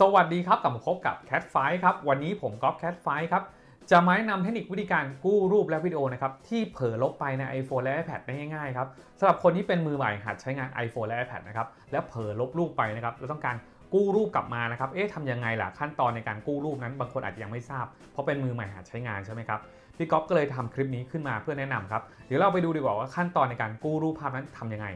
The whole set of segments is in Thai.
สวัสดีครับกลับมาพบกับ Cat f i ครับ วันนี้ผมก๊อฟ Cat f i ครับ จะมาแนะนำเทคนิควิธีการกู้รูปและวิดีโอนะครับ ที่เผลอลบไปใน iPhone และ iPad ได้ง่ายๆครับสำหรับคนที่เป็นมือใหม่หัดใช้งาน iPhone และ iPad นะครับ แล้วเผลอลบรูปไปนะครับ แล้วต้องการกู้รูปกลับมานะครับ เอ๊ะทำยังไงล่ะ ขั้นตอนในการกู้รูปนั้นบางคนอาจจะยังไม่ทราบ เพราะเป็นมือใหม่หัดใช้งานใช่ไหมครับ พี่ก๊อฟก็เลยทำคลิปนี้ขึ้นมาเพื่อแนะนำครับ เดี๋ยวเราไปดูดีกว่าว่าขั้นตอนในการกู้รูปภาพนั้นทำยังไง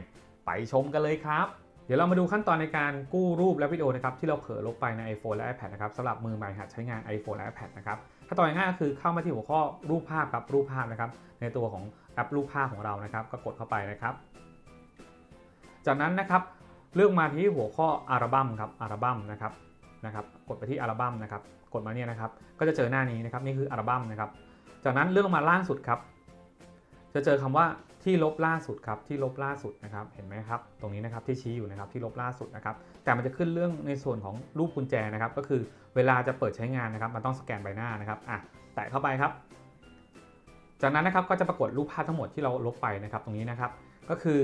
ไปชมกันเลยครับ ดี๋ยวเรามาดูขั้นตอนในการกู้รูปและวิดีโอนะครับที่เราเผลอลบไปใน iPhone และ iPad นะครับสำหรับมือใหม่หัดใช้งาน iPhone และ iPad นะครับขั้นตอนง่ายก็คือเข้ามาที่หัวข้อรูปภาพครับรูปภาพนะครับในตัวของแอปรูปภาพของเรานะครับ ก็กดเข้าไปนะครับ จากนั้นนะครับเลือกมาที่หัวข้ออัลบั้มครับอัลบั้มนะครับนะครับ กดไปที่อัลบั้มนะครับ กดมาเนี่ยนะครับ ก็จะเจอหน้านี้นะครับนี่คืออัลบั้มนะครับ จากนั้นเลื่อนลงมาล่างสุดครับ จะเจอคำว่า ที่ลบล่าสุดครับที่ลบล่าสุดนะครับเห็นไหมครับตรงนี้นะครับที่ชี้อยู่นะครับที่ลบล่าสุดนะครับแต่มันจะขึ้นเรื่องในส่วนของรูปกุญแจนะครับก็คือเวลาจะเปิดใช้งานนะครับมันต้องสแกนใบหน้านะครับอะแตะเข้าไปครับ จากนั้นนะครับก็จะปรากฏรูปภาพทั้งหมดที่เราลบไปนะครับตรงนี้นะครับก็คือ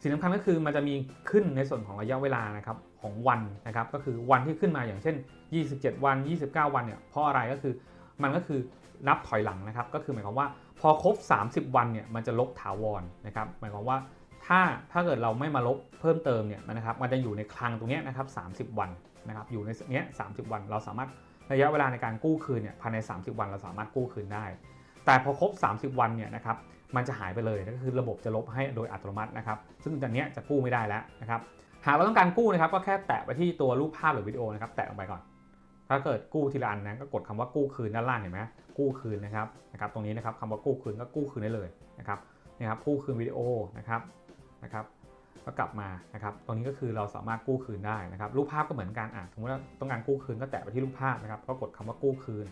สิ่งสำคัญก็คือมันจะมีขึ้นในส่วนของระยะเวลานะครับของวันนะครับก็คือวันที่ขึ้นมาอย่างเช่น 27 วัน 29 วันเนี่ยเพราะอะไรก็คือมันก็คือ นับถอยหลังนะครับ ก็คือหมายความว่าพอครบ 30 วันเนี่ยมันจะลบถาวรนะครับ หมายความว่าถ้าถ้าเกิดเราไม่มาลบเพิ่มเติมเนี่ยนะครับ มันจะอยู่ในคลังตรงนี้นะครับ 30 วันนะครับ อยู่ในเนี้ย30 วัน เราสามารถระยะเวลาในการกู้คืนเนี่ยภายใน 30 วันเราสามารถกู้คืนได้ แต่พอครบ 30 วันเนี่ยนะครับ มันจะหายไปเลยก็คือระบบจะลบให้โดยอัตโนมัตินะครับ ซึ่งตอนนี้จะกู้ไม่ได้แล้วนะครับ หากเราต้องการกู้นะครับ ก็แค่แตะไปที่ตัวรูปภาพหรือวิดีโอนะครับ แตะลงไปก่อน ถ้าเกิดกู้ทีละอันนะก็กดคำว่ากู้คืนด้านล่างเห็นไหมกู้คืนนะครับนะครับ ตรงนี้นะครับคำว่ากู้คืนก็กู้คืนได้เลยนะครับนี่ครับกู้คืนวิดีโอนะครับนะครับก็กลับมานะครับตรงนี้ก็คือเราสามารถกู้คืนได้นะครับ รูปภาพก็เหมือนกันอะสมมติว่าต้องการกู้คืนก็แตะไปที่รูปภาพนะครับ ก็กดคำว่ากู้คืน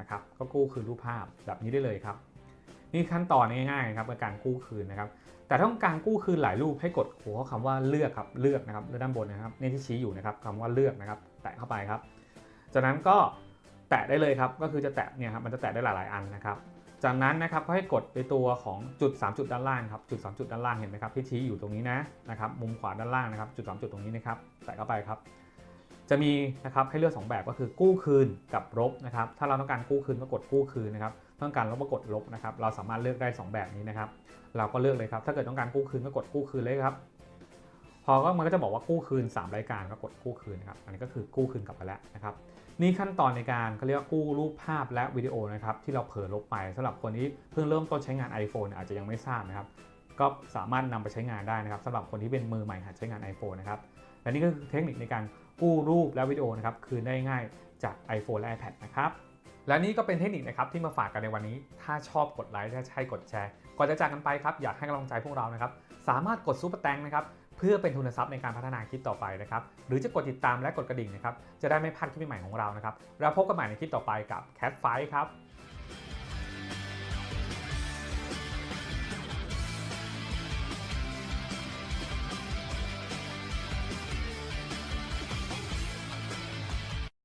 นะครับ ก็กู้คืนรูปภาพแบบนี้ได้เลยครับ นี่ขั้นตอนง่ายๆครับในการกู้คืนนะครับ แต่ถ้าต้องการกู้คืนหลายรูปให้กดหัวข้อคำว่าเลือกครับเลือกนะครับด้านบนนะครับนี่ที่ชี้อยู่นะครับคำว่าเลือกนะครับ แตะเข้าไปครับ จากนั้นก็แตะได้เลยครับ ก็คือจะแตะเนี่ยครับมันจะแตะได้หลาย ๆ อันนะครับ จากนั้นนะครับก็ให้กดไปตัวของจุด 3 จุดด้านล่างครับจุด 3 จุดด้านล่างเห็นไหมครับที่ชี้อยู่ตรงนี้นะนะครับมุมขวาด้านล่างนะครับจุด 3 จุดตรงนี้นะครับแตะเข้าไปครับ จะมีนะครับให้เลือก 2 แบบก็คือกู้คืนกับลบนะครับถ้าเราต้องการกู้คืนก็กดกู้คืนนะครับต้องการลบก็กดลบนะครับเราสามารถเลือกได้ 2 แบบนี้นะครับเราก็เลือกเลยครับถ้าเกิดต้องการกู้คืนก็กดกู้คืนเลยครับ พอก็มันก็จะบอกว่ากู้คืน 3 รายการก็กดกู้คืนนะครับอันนี้ก็คือกู้คืนกลับไปแล้วนะครับนี่ขั้นตอนในการเขาเรียกว่ากู้รูปภาพและวิดีโอนะครับที่เราเผลอลบไปสำหรับคนที่เพิ่งเริ่มต้นใช้งาน iPhone เนี่ยอาจจะยังไม่ทราบนะครับก็สามารถนำไปใช้งานได้นะครับสำหรับคนที่เป็นมือใหม่หัดใช้งาน iPhone นะครับและนี่ก็คือเทคนิคในการกู้รูปและวิดีโอนะครับคืนได้ง่ายจาก iPhone และ iPad นะครับและนี่ก็เป็นเทคนิคนะครับที่มาฝากกันในวันนี้ ถ้าชอบกดไลค์ถ้าใช่กดแชร์ก่อนจะจากกันไปครับอยากให้กำลังใจพวกเรานะครับสามารถกดซุปเปอร์แตงนะครับ พื่อเป็นทุนทรัพย์ในการพัฒนาคลิปต่อไปนะครับ หรือจะกดติดตามและกดกระดิ่งนะครับ จะได้ไม่พลาดคลิปใหม่ของเรานะครับ แล้วพบกันใหม่ในคลิปต่อไปกับ Cat Fight ครับ